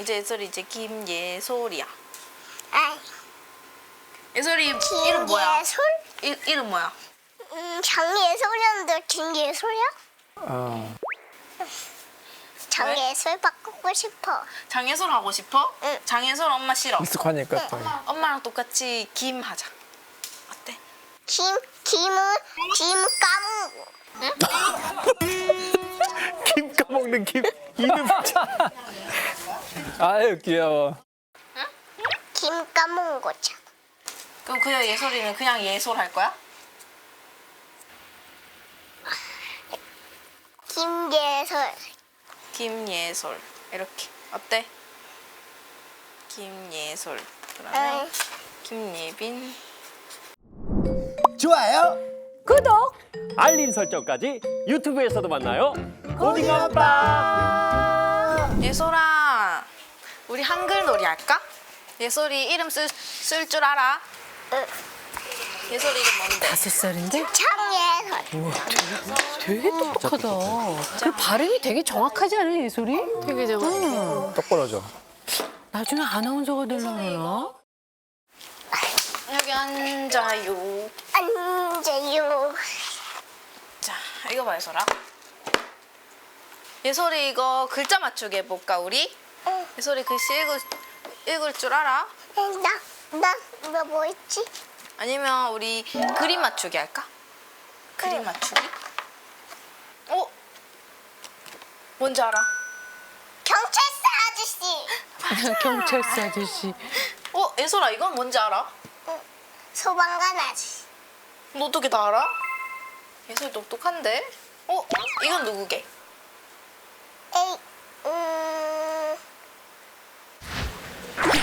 이제 예솔이 이제 김예솔이야. 아, 예솔이 이름 뭐야? 김예솔? 이, 이름 뭐야? 음, 장예솔이었는데 김예솔이야? 아, 장예솔 바꾸고 싶어. 장예솔 하고 싶어? 응. 장예솔 엄마 싫어. 익숙하니까 또. 엄마랑 똑같이 김 하자. 어때? 김, 김은, 김 까먹고. 김 까먹는 김 이름 참. 아유 귀여워. 김 까먹은 거잖아. 그럼 그냥 예솔이는 그냥 예솔 할 거야? 김예솔. 김예솔 이렇게 어때? 김예솔 그러면 응. 김예빈 좋아요. 구독! 알림 설정까지 유튜브에서도 만나요. 고딩 아빠. 예솔아 우리 한글 놀이 할까? 예솔이 이름 쓸 줄 알아? 응. 예솔이 이름 뭔데? 다섯 살인데? 장예솔. 되게 똑똑하다. 그 발음이 되게 정확하지 않아, 예솔이? 되게 정확해. 똑부러져. 나중에 아나운서가 되려나? 여기 앉아요 앉아요. 자 이거 봐 예솔아 예솔이 이거 글자 맞추기 해볼까 우리? 응. 예솔이 글씨 읽을, 읽을 줄 알아? 나, 나, 나뭐 있지? 아니면 우리 그림 맞추기 할까? 그림 응. 맞추기? 어? 뭔지 알아? 경찰서 아저씨. 경찰서 아저씨. 어? 예솔아 이건 뭔지 알아? 소방관 아저씨. 너 어떻게 다 알아? 예솔이 똑똑한데? 어? 이건 누구게? 에이, 음,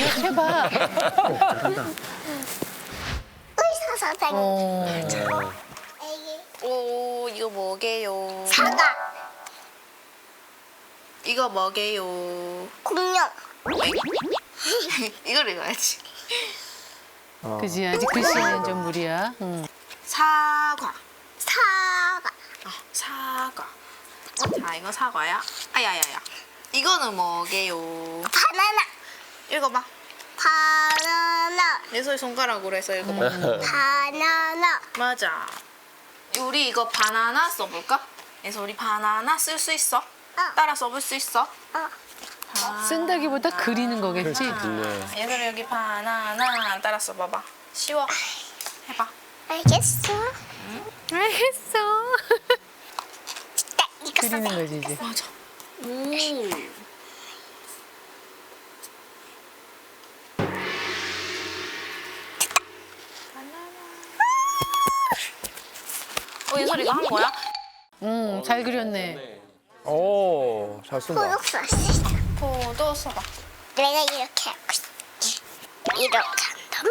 해봐. 의사 선생님. 어. 에이, 오 이거 뭐게요? 사과. 이거 뭐게요? 공룡. 이걸 읽어야지 어. 그지, 아직 글씨는 좀 무리야. 응. 사과 사과. 어, 사과 자 이거 사과야 아야야야 이거는 뭐게요? 바나나. 읽어봐 바나나. 예솔이 손가락으로 해서 읽어봐 바나나. 맞아. 우리 이거 바나나 써볼까? 그래서 우리 바나나 쓸 수 있어? 따라 써볼 수 있어? 어, 쓴다기보다 그리는 거겠지? 네. 얘들아 여기 바나나 따라 써봐봐. 쉬워. 해봐. 알겠어. 알겠어. 나 이거 그리는 써봐. 거지, 이제. 맞아. 오. 예솔이가 한 거야? 응, 잘 그렸네. 오, 잘 쓴다. 포독 썼어. 포도 써봐. 내가 이렇게 하고 있어. 이렇게 한 다음에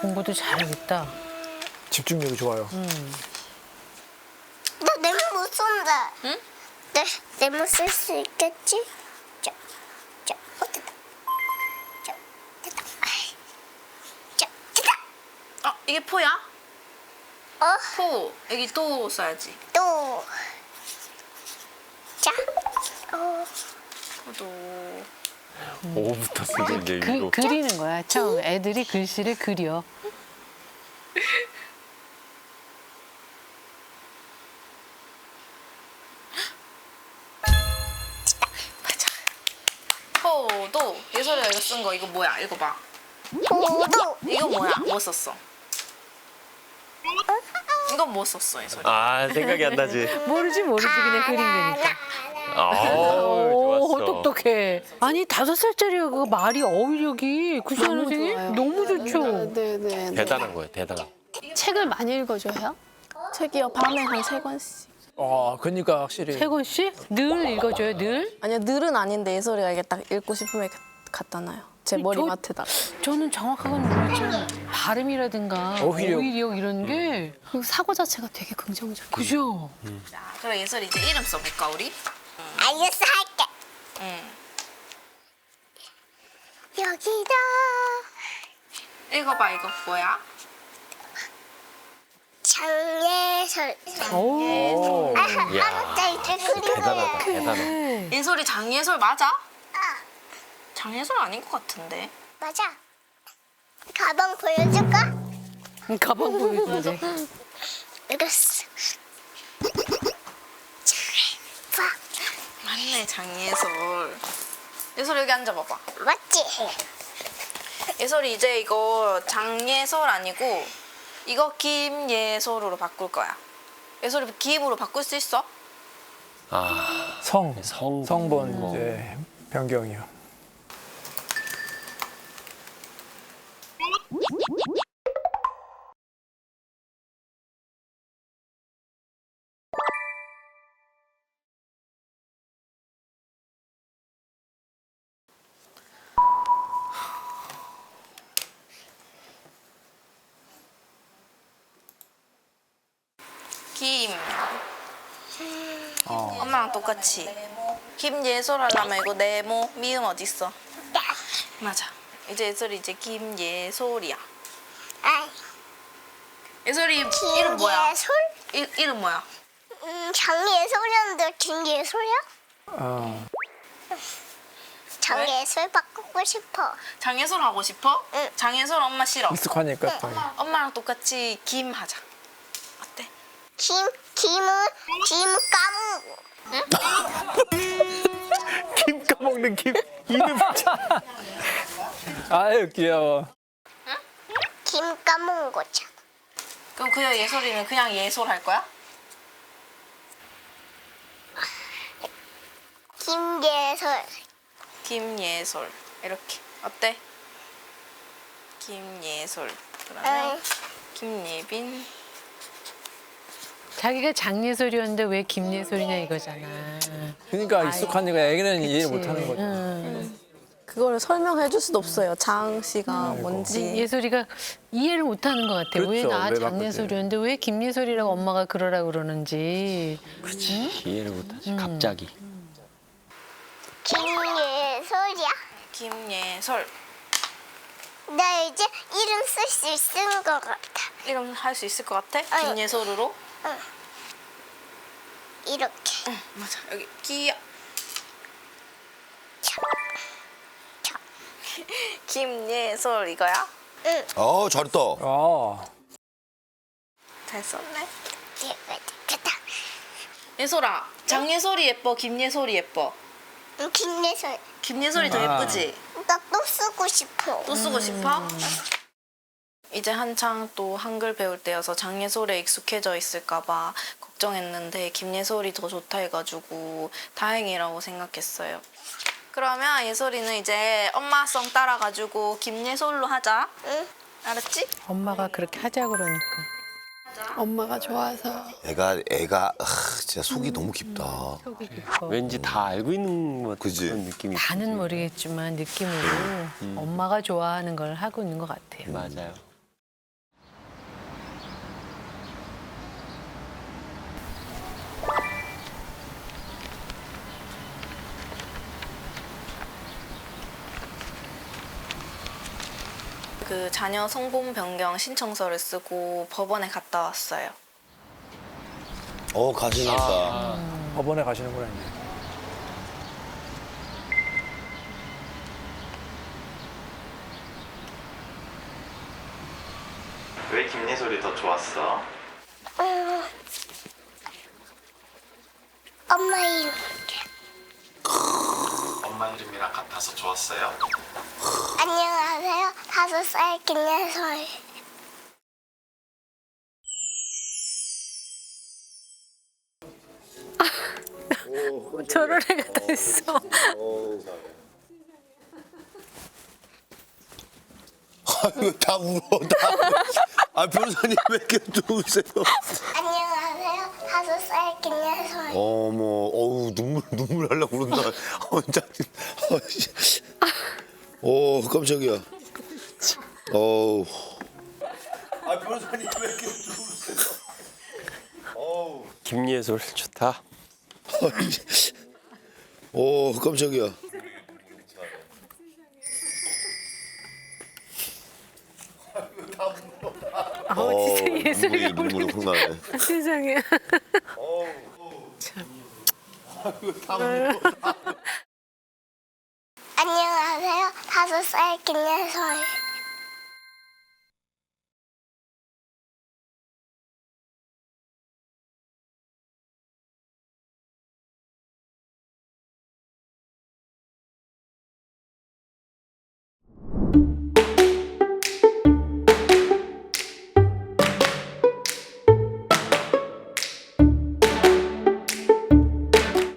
공부도 잘하겠다. 집중력이 좋아요. 나 네모 못 쏜다. 응? 네, 네모 쓸 수 있겠지? 자, 자, 어, 됐다. 자, 됐다. 아이. 자, 됐다. 어, 이게 포야? 어, 포. 여기 또 써야지. 또. 자, 어, 포도. 오부터 쓰는 게 그, 이거. 그리는 거야, 처음. 애들이 글씨를 그려. 포도. 예솔이가 이거 쓴 거 이거 뭐야? 읽어봐. 포도. 이거 뭐야? 뭐 썼어? 이건 뭐 썼어, 예솔이? 아 생각이 안 나지. 모르지, 모르지. 그냥 그린 거니까. 아우 좋았어. 똑똑해. 아니, 다섯 살짜리가 그 말이 어휘력이, 그지 않아, 선생님? 좋아요. 너무 좋죠? 네네. 대단한 거예요, 대단한. 책을 많이 읽어줘요? 책이요 밤에 한 세 권씩. 아, 그러니까 확실히. 세권 씨? 늘 읽어줘요, 늘? 아니요 늘은 아닌데 예솔이가 이게 딱 읽고 싶으면 갖다 놔요. 제 머리맡에다. 저는 정확하게는 모르지만 발음이라든가. 어휘력 이런 게 그리고 사고 자체가 되게 긍정적. 그죠? 자, 그럼 예솔이 이제 이름 써볼까, 우리? 알겠어, 할게. 응. 여기다. 읽어봐, 이거 뭐야? 장예솔. 오. 아, 야. 아무튼 이제. 대단하다, 대단하다. 예솔이 장예솔 맞아? 아, 장예솔 아닌 것 같은데. 맞아. 가방 보여줄까? 가방 보여준대. 이랬어. 봐. 맞네 장예솔. 예솔 여기 앉아봐봐. 맞지? 예솔이 이제 이거 장예솔 아니고 이거 김예솔으로 바꿀 거야. 예솔이 김으로 바꿀 수 있어? 아, 성. 성. 성번 뭐. 이제 변경이요. 김. 어. 엄마랑 똑같이. 김예솔 하려면 이거 네모 미음 어디 있어? 맞아. 이제 예솔이 이제 김예솔이야. 아이, 예솔이 이름 뭐야? 김예솔? 이, 이름 뭐야? 음, 장예솔이었는데 김예솔이야? 어. 장예솔 바꾸고 싶어. 장예솔 하고 싶어? 응. 장예솔 엄마 싫어. 익숙하니까 또. 엄마랑 똑같이 김 하자. 김, 김은, 김 까먹고. 김 까먹는 김. 이름. 아유 귀여워. 김 까먹은 거잖아. 그럼 그 예솔이는 그냥 예솔 할 거야? 김예솔. 김예솔 이렇게 어때? 김예솔 그러면 응. 김예빈 자기가 장예솔이었는데 왜 김예솔이냐 이거잖아. 그러니까 익숙하니까 애기는 이해를. 못하는 거죠. 응. 그걸 설명해 줄 수도 없어요. 장 씨가 뭔지. 예솔이가 이해를 못하는 것 같아. 왜 그렇죠. 나왜 장예솔이었는데 왜 김예솔이라고 엄마가 그러라 그러는지. 이해를 못하지. 갑자기. 김예솔이야. 김예솔 나 이제 이름 쓸 수 있는 것 같아. 이름 할 수 있을 것 같아? 응. 김예솔으로? 이렇게. 응 맞아 여기 자. 김예솔 이거야? 응. 어 잘했다. 어. 잘 썼네 이거 됐다. 예솔아 장예솔이 예뻐 김예솔이 예뻐 응, 김예솔. 김예솔이 더 아. 예쁘지? 나 또 쓰고 싶어. 또 쓰고 싶어? 이제 한창 또 한글 배울 때여서 장예솔에 익숙해져 있을까봐 걱정했는데 김예솔이 더 좋다 해가지고 다행이라고 생각했어요. 그러면 예솔이는 이제 엄마성 따라가지고 김예솔로 하자. 응. 알았지? 엄마가 그렇게 하자 그러니까. 엄마가 좋아서. 애가 애가 아, 진짜 속이 너무 깊다. 속이 깊어. 왠지 다 알고 있는 것 그지? 그런 느낌이. 다는 모르겠지만 느낌으로 엄마가 좋아하는 걸 하고 있는 것 같아요. 맞아요. 그 자녀 성분 변경 신청서를 쓰고 법원에 갔다 왔어요. 어 가시니까. 법원에 가시는구나 이제. 왜 김예솔이 더 좋았어? 응. 엄마 이름. 엄마 이름이랑 같아서 좋았어요? 안녕하세요. 다섯 살 김예솔. 저런 애가 다 있어. 아유 다 울어 다. 울어. 아 변호사님 왜 이렇게 누우세요? 안녕하세요. 다섯 살 김예솔. 어머 어우 눈물 눈물 날라 그런다. 어 짜증. 어, 씨. 오 깜짝이야. 어우. 아 변호사님 왜 이렇게 누우세요? 어우. 김예솔 좋다. 오 깜짝이야. 어, 진짜 예술이가 눈물이 눈물이 확 나네. 세상에. 안녕. 안녕하세요. 다섯 살 김예솔.